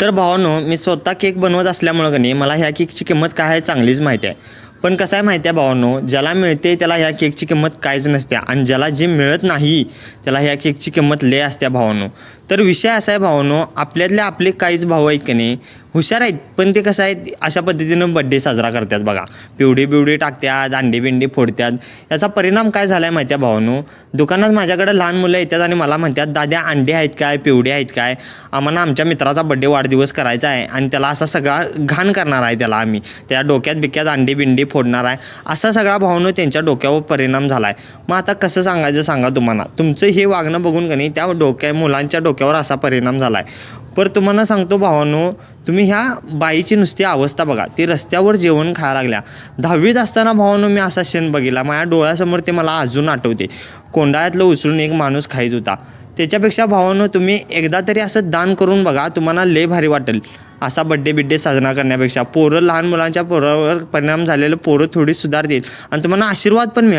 तर भावानो मी स्वतः केक बनवत असल्यामुळं का नाही मला ह्या केकची किंमत काय आहे चांगलीच माहिती आहे. पण कसं आहे माहिती आहे भावानो ज्याला मिळते त्याला ह्या केकची किंमत काहीच नसते आणि ज्याला जे मिळत नाही त्याला ह्या केकची किंमत लय असते भावानो. तर विषय असा आहे भावानो आपल्यातले आपले काहीच भाऊ आहेत का नाही हुशार आहेत पण ते कसं आहे अशा पद्धतीनं बड्डे साजरा करतात बघा. पिवडी बिवडी टाकतात अंडी बिंडी फोडतात. याचा परिणाम काय झाला आहे माहिती आहे भावानो? दुकानात माझ्याकडे लहान मुलं येतात आणि मला म्हणतात दाद्या अंडे आहेत काय? पिवडे आहेत काय? आम्हाला आमच्या मित्राचा बड्डे वाढदिवस करायचा आहे आणि त्याला असा सगळा घाण करणार आहे त्याला आम्ही. त्या डोक्यात बिक्यात अंडी बिंडी फोडणार आहे. असा सगळा भावनो त्यांच्या डोक्यावर परिणाम झाला आहे मग आता कसं सांगायचं सांगा तुम्हाला. तुमचं हे वागणं बघून का नाही त्या डोक्या मुलांच्या डोक्यावर असा परिणाम झाला आहे पर तुम्हाला सांगतो भावानो तुम्ही ह्या बाईची नुसती अवस्था बघा. ती रस्त्यावर जेवण खायला लागल्या. दहावीत असताना भावानो मी असा क्षण बघितला. माझ्या डोळ्यासमोर ते मला अजून आठवते. कोंडाळ्यातलं उचलून एक माणूस खाईत होता. त्याच्यापेक्षा भावानो तुम्ही एकदा तरी असं दान करून बघा तुम्हाला लय भारी वाटेल. असा बड्डे बिड्डे साजरा करण्यापेक्षा. पोरं लहान मुलांच्या पोरावर परिणाम झालेलं पोरं थोडी सुधारतील. आणि तुम्हाला आशीर्वाद पण मिळेल.